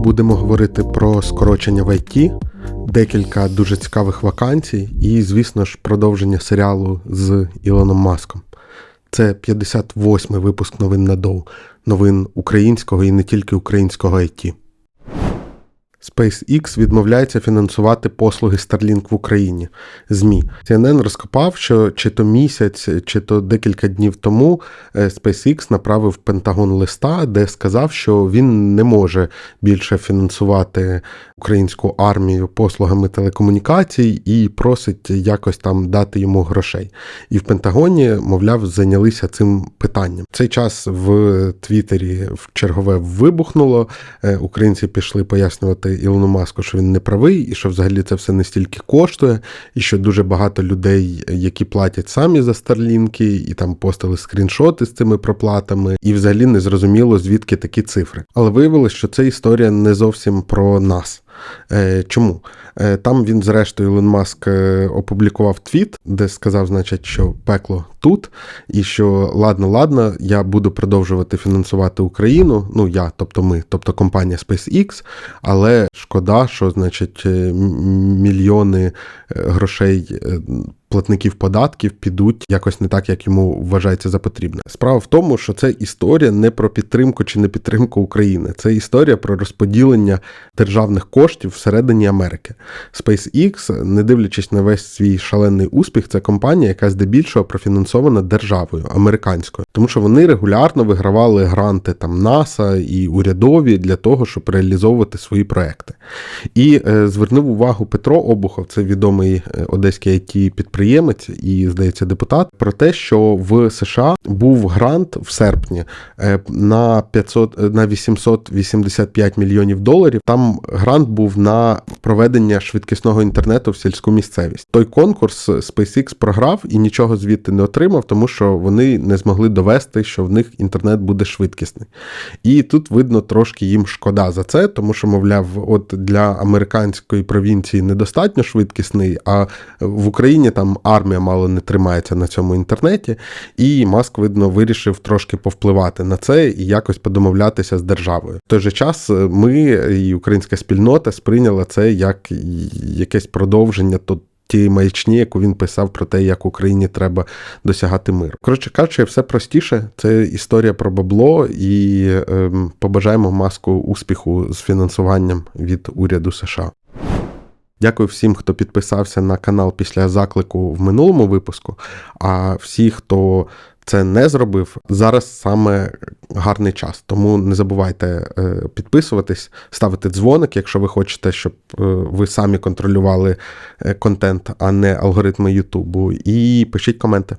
Будемо говорити про скорочення в IT, декілька дуже цікавих вакансій і, звісно ж, продовження серіалу з Ілоном Маском. Це 58-й випуск новин на Доу, новин українського і не тільки українського IT. SpaceX відмовляється фінансувати послуги Starlink в Україні. ЗМІ CNN розкопав, що чи то місяць, чи то декілька днів тому е, SpaceX направив Пентагон листа, де сказав, що він не може більше фінансувати українську армію послугами телекомунікацій і просить якось там дати йому грошей. І в Пентагоні, мовляв, зайнялися цим питанням. Цей час в Твіттері в чергове вибухнуло. Е, Українці пішли пояснювати Ілону Маску, що він не правий, і що взагалі це все не стільки коштує, і що дуже багато людей, які платять самі за старлінки, і там постили скріншоти з цими проплатами, і взагалі не зрозуміло, звідки такі цифри. Але виявилось, що це історія не зовсім про нас. Е, Чому? Е, Там він, зрештою, Ілон Маск е, опублікував твіт, де сказав, значить, що пекло тут, і що ладно, ладно, я буду продовжувати фінансувати Україну. Ну я, тобто ми, тобто компанія SpaceX, але шкода, що значить мільйони грошей. Платників податків підуть якось не так, як йому вважається за потрібне. Справа в тому, що це історія не про підтримку чи не підтримку України, це історія про розподілення державних коштів всередині Америки. SpaceX, не дивлячись на весь свій шалений успіх, це компанія, яка здебільшого профінансована державою американською, тому що вони регулярно вигравали гранти там НАСА і урядові для того, щоб реалізовувати свої проекти. І е, звернув увагу Петро Обухов, це відомий е, одеський it підприємець і, здається, депутат, про те, що в США був грант в серпні е, на 500, е, на 885 мільйонів доларів. Там грант був на проведення швидкісного інтернету в сільську місцевість. Той конкурс SpaceX програв і нічого звідти не отримав, тому що вони не змогли довести, що в них інтернет буде швидкісний. І тут видно трошки їм шкода за це, тому що, мовляв, от для американської провінції недостатньо швидкісний, а в Україні там армія мало не тримається на цьому інтернеті, і Маск, видно, вирішив трошки повпливати на це і якось подомовлятися з державою. В той же час ми і українська спільнота сприйняла це як якесь продовження то. Тієї маячні, яку він писав про те, як Україні треба досягати миру. Коротше кажучи, все простіше. Це історія про бабло, і ем, побажаємо маску успіху з фінансуванням від уряду США. Дякую всім, хто підписався на канал після заклику в минулому випуску. А всі, хто це не зробив, зараз саме гарний час. Тому не забувайте е, підписуватись, ставити дзвоник, якщо ви хочете, щоб е, ви самі контролювали е, контент, а не алгоритми Ютубу. І пишіть коменти.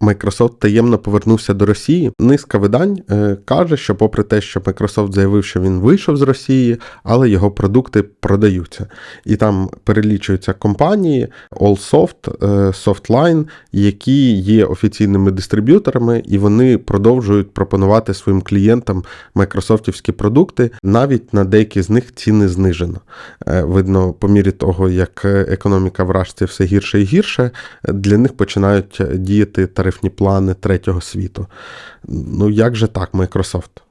Microsoft таємно повернувся до Росії. Низка видань е, каже, що, попри те, що Microsoft заявив, що він вийшов з Росії, але його продукти продаються. І там перелічуються компанії Allsoft, е, Softline, які є офіційними дистриб'юторами, і вони продовжують пропонувати своїм клієнтам майкрософтівські продукти. Навіть на деякі з них ціни знижено. Е, видно, по мірі того, як економіка вражці все гірше і гірше, для них починають діяти тарифи тарифні плани третього світу. Ну як же так, Microsoft?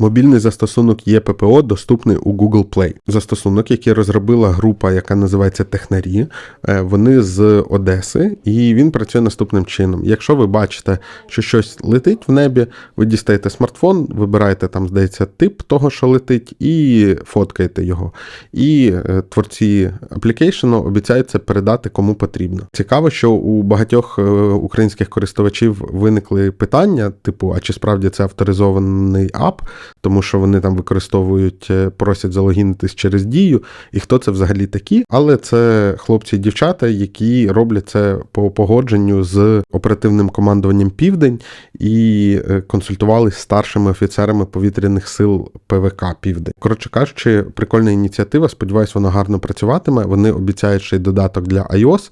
Мобільний застосунок ЄППО доступний у Google Play. Застосунок, який розробила група, яка називається Технарі. Е, вони з Одеси, і він працює наступним чином. Якщо ви бачите, що щось летить в небі, ви дістаєте смартфон, вибираєте там, здається, тип того, що летить, і фоткаєте його. І е, творці аплікейшену обіцяють це передати кому потрібно. Цікаво, що у багатьох е, українських користувачів виникли питання, типу, а чи справді це авторизований ап? Тому що вони там використовують, е, просять залогінитись через дію, і хто це взагалі такі. Але це хлопці і дівчата, які роблять це по погодженню з оперативним командуванням Південь і е, консультувалися старшими офіцерами повітряних сил ПВК Південь. Коротше кажучи, прикольна ініціатива. Сподіваюсь, вона гарно працюватиме. Вони обіцяють ще й додаток для iOS.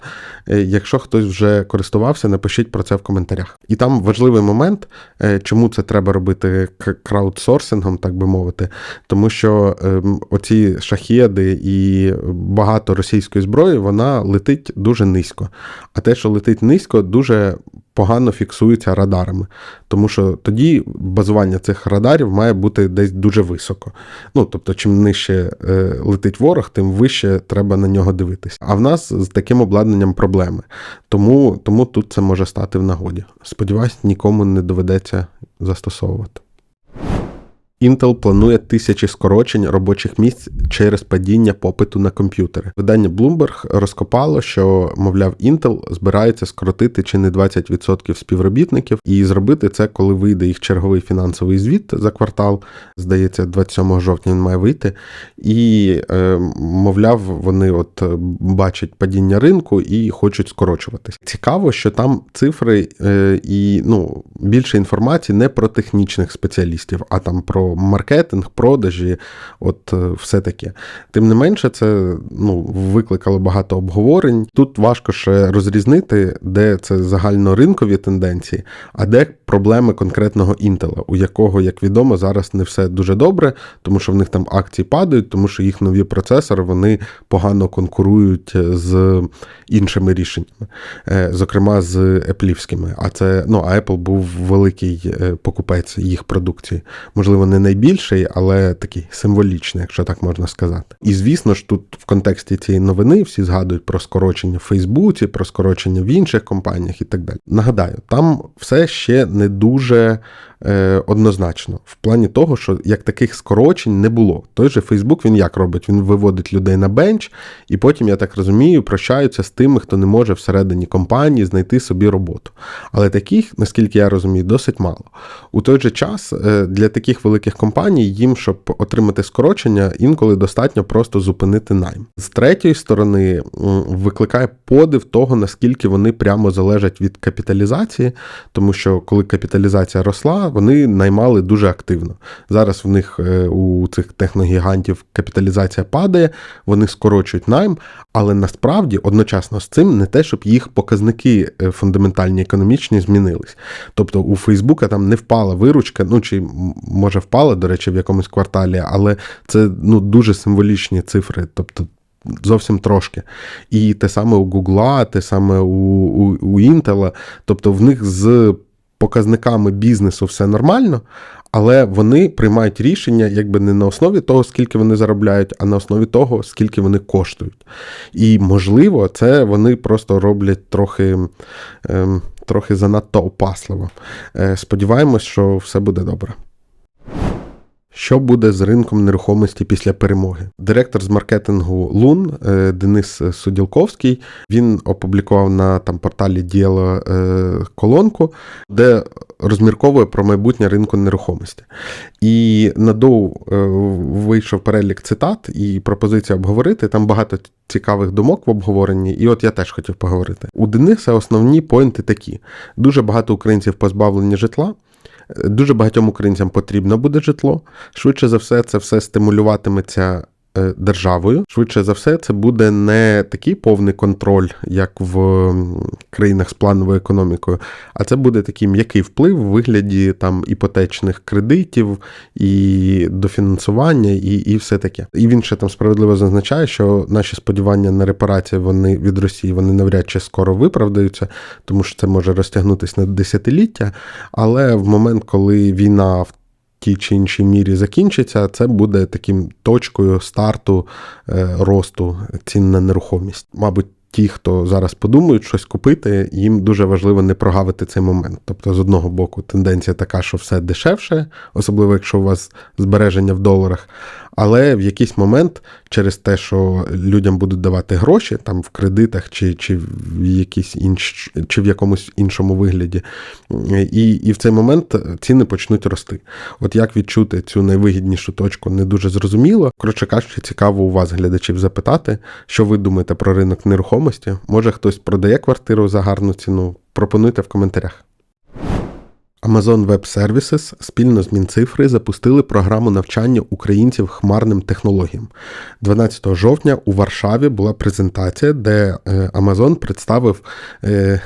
Е, якщо хтось вже користувався, напишіть про це в коментарях. І там важливий момент, чому це треба робити краудсорс форсингом, так би мовити, тому що ем, оці шахеди і багато російської зброї вона летить дуже низько. А те, що летить низько, дуже погано фіксується радарами. Тому що тоді базування цих радарів має бути десь дуже високо. Ну, тобто, чим нижче е, летить ворог, тим вище треба на нього дивитися. А в нас з таким обладнанням проблеми. Тому, тому тут це може стати в нагоді. Сподіваюсь, нікому не доведеться застосовувати. Intel планує тисячі скорочень робочих місць через падіння попиту на комп'ютери. Видання Bloomberg розкопало, що, мовляв, Intel збирається скоротити чи не 20% співробітників, і зробити це, коли вийде їх черговий фінансовий звіт за квартал. Здається, 27 жовтня він має вийти. І, е, мовляв, вони от бачать падіння ринку і хочуть скорочуватись. Цікаво, що там цифри е, і ну, більше інформації не про технічних спеціалістів, а там про маркетинг, продажі, от е, все таке. Тим не менше, це ну, викликало багато обговорень. Тут важко ще розрізнити, де це загальноринкові тенденції, а де проблеми конкретного інтела, у якого, як відомо, зараз не все дуже добре, тому що в них там акції падають, тому що їх нові процесори вони погано конкурують з іншими рішеннями, е, зокрема з еплівськими. А це ну, а Apple був великий е, покупець їх продукції. Можливо, не найбільший, але такий символічний, якщо так можна сказати. І звісно ж, тут в контексті цієї новини всі згадують про скорочення в Фейсбуці, про скорочення в інших компаніях і так далі. Нагадаю, там все ще не дуже е, однозначно, в плані того, що як таких скорочень не було. Той же Фейсбук він як робить? Він виводить людей на бенч, і потім, я так розумію, прощаються з тими, хто не може всередині компанії знайти собі роботу. Але таких, наскільки я розумію, досить мало. У той же час е, для таких великих компаній їм, щоб отримати скорочення, інколи достатньо просто зупинити найм. З третьої сторони, викликає подив того, наскільки вони прямо залежать від капіталізації, тому що коли капіталізація росла, вони наймали дуже активно. Зараз в них е, у цих техногігантів капіталізація падає, вони скорочують найм, але насправді одночасно з цим не те, щоб їх показники е, фундаментальні економічні змінились. Тобто у Фейсбука там не впала виручка, ну чи може впала, до речі, в якомусь кварталі, але це ну дуже символічні цифри. тобто Зовсім трошки. І те саме у Гугла, те саме у у, у Intel, тобто в них з показниками бізнесу все нормально, але вони приймають рішення якби не на основі того, скільки вони заробляють, а на основі того, скільки вони коштують. І, можливо, це вони просто роблять трохи. Ем, Трохи занадто опасливо. Е, сподіваємось, що все буде добре. Що буде з ринком нерухомості після перемоги? Директор з маркетингу Лун е, Денис Суділковський він опублікував на там порталі Діяло е, колонку, де розмірковує про майбутнє ринку нерухомості. І на доу е, вийшов перелік цитат і пропозиція обговорити. Там багато цікавих думок в обговоренні, і от я теж хотів поговорити. У Дениса основні поінти такі: дуже багато українців позбавлені житла. Дуже багатьом українцям потрібно буде житло. Швидше за все, це все стимулюватиметься державою. Швидше за все, це буде не такий повний контроль, як в країнах з плановою економікою, а це буде такий м'який вплив в вигляді там іпотечних кредитів і дофінансування, і і все таке. І він ще там справедливо зазначає, що наші сподівання на репарації вони від Росії вони навряд чи скоро виправдаються, тому що це може розтягнутися на десятиліття. Але в момент, коли війна в тій чи іншій мірі закінчиться, це буде таким точкою старту е, росту цін на нерухомість. Мабуть, ті, хто зараз подумають щось купити, їм дуже важливо не прогавити цей момент. Тобто, з одного боку, тенденція така, що все дешевше, особливо якщо у вас збереження в доларах. Але в якийсь момент, через те, що людям будуть давати гроші там в кредитах чи чи в якійсь інш, чи в якомусь іншому вигляді, і і в цей момент ціни почнуть рости. От як відчути цю найвигіднішу точку, не дуже зрозуміло. Коротше кажучи, цікаво у вас, глядачів, запитати, що ви думаєте про ринок нерухомості. Може хтось продає квартиру за гарну ціну? Пропонуйте в коментарях. Amazon Web Services спільно з Мінцифри запустили програму навчання українців хмарним технологіям. 12 жовтня у Варшаві була презентація, де е, Amazon представив е,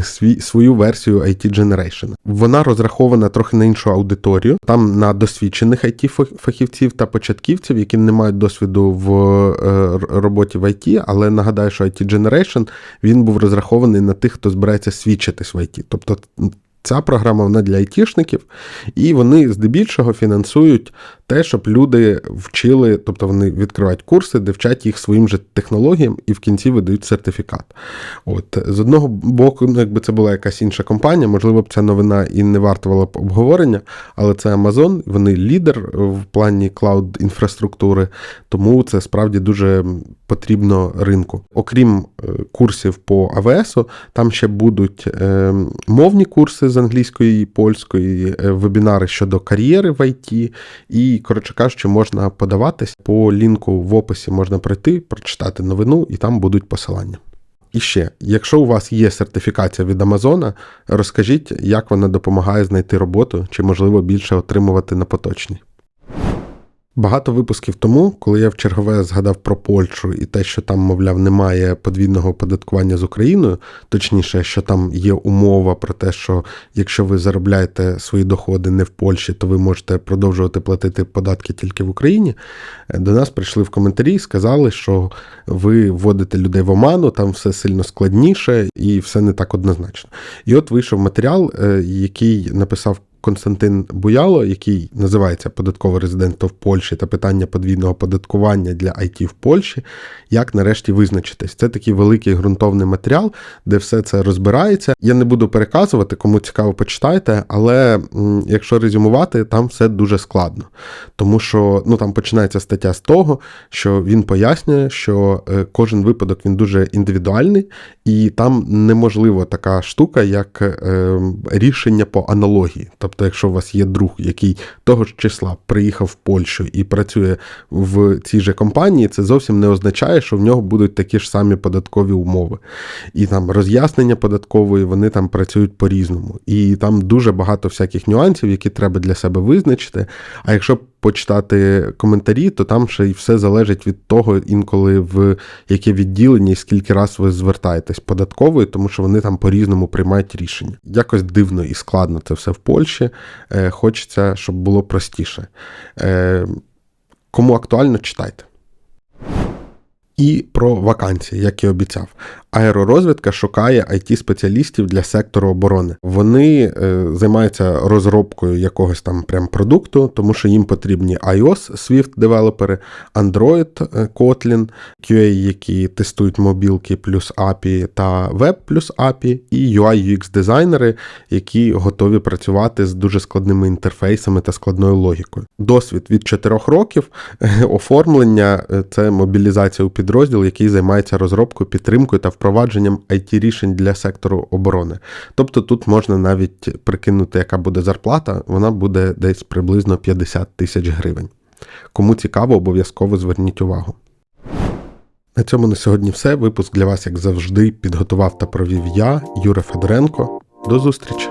свою версію IT Generation. Вона розрахована трохи на іншу аудиторію, там на досвідчених it фахівців та початківців, які не мають досвіду в е, роботі в IT, але нагадаю, що IT Generation він був розрахований на тих, хто збирається свідчитись в IT. Тобто Ця програма вона для айтішників, і вони здебільшого фінансують те, щоб люди вчили, тобто вони відкривають курси, де вчать їх своїм же технологіям і в кінці видають сертифікат. От З одного боку, ну, якби це була якась інша компанія, можливо б ця новина і не вартувала б обговорення, але це Amazon, вони лідер в плані клауд інфраструктури, тому це справді дуже потрібно ринку. Окрім е, курсів по АВС, там ще будуть е, мовні курси з англійської і польської, е, вебінари щодо кар'єри в ІТ, і, коротше кажучи, можна подаватись по лінку в описі можна пройти, прочитати новину, і там будуть посилання. І ще, якщо у вас є сертифікація від Амазона, розкажіть, як вона допомагає знайти роботу чи, можливо, більше отримувати на поточній. Багато випусків тому, коли я в чергове згадав про Польщу і те, що там, мовляв, немає подвійного оподаткування з Україною, точніше, що там є умова про те, що якщо ви заробляєте свої доходи не в Польщі, то ви можете продовжувати платити податки тільки в Україні. До нас прийшли в коментарі і сказали, що ви вводите людей в оману, там все сильно складніше і все не так однозначно. І от вийшов матеріал, е, який написав Константин Буяло, який називається Податкове резидентство в Польщі та питання подвійного податкування для IT в Польщі. Як нарешті визначитись? Це такий великий ґрунтовний матеріал, де все це розбирається. Я не буду переказувати, кому цікаво, почитайте, але якщо резюмувати, там все дуже складно. Тому що ну, там починається стаття з того, що він пояснює, що е, кожен випадок він дуже індивідуальний, і там неможливо така штука, як е, рішення по аналогії. Тобто, якщо у вас є друг, який того ж числа приїхав в Польщу і працює в цій же компанії, це зовсім не означає, що в нього будуть такі ж самі податкові умови. І там роз'яснення податкової, вони там працюють по-різному. І там дуже багато всяких нюансів, які треба для себе визначити. А якщо почитати коментарі, то там ще й все залежить від того, інколи в яке відділення і скільки раз ви звертаєтесь податковою, тому що вони там по-різному приймають рішення. Якось дивно і складно це все в Польщі. Е, Хочеться, щоб було простіше. Е, Кому актуально, читайте. І про вакансії, як і обіцяв. Аеророзвідка шукає it спеціалістів для сектору оборони. Вони е, займаються розробкою якогось там прям продукту, тому що їм потрібні iOS, Swift девелопери, Android, е, Kotlin, QA, які тестують мобілки плюс API та Web плюс API, і UI UX дизайнери, які готові працювати з дуже складними інтерфейсами та складною логікою. Досвід від 4 років оформлення е, це мобілізація у підрозділ, який займається розробкою, підтримкою та впровадженням it рішень для сектору оборони. Тобто тут можна навіть прикинути, яка буде зарплата, вона буде десь приблизно 50 тисяч гривень. Кому цікаво, обов'язково зверніть увагу. На цьому на сьогодні все. Випуск для вас, як завжди, підготував та провів я, Юра Федоренко. До зустрічі!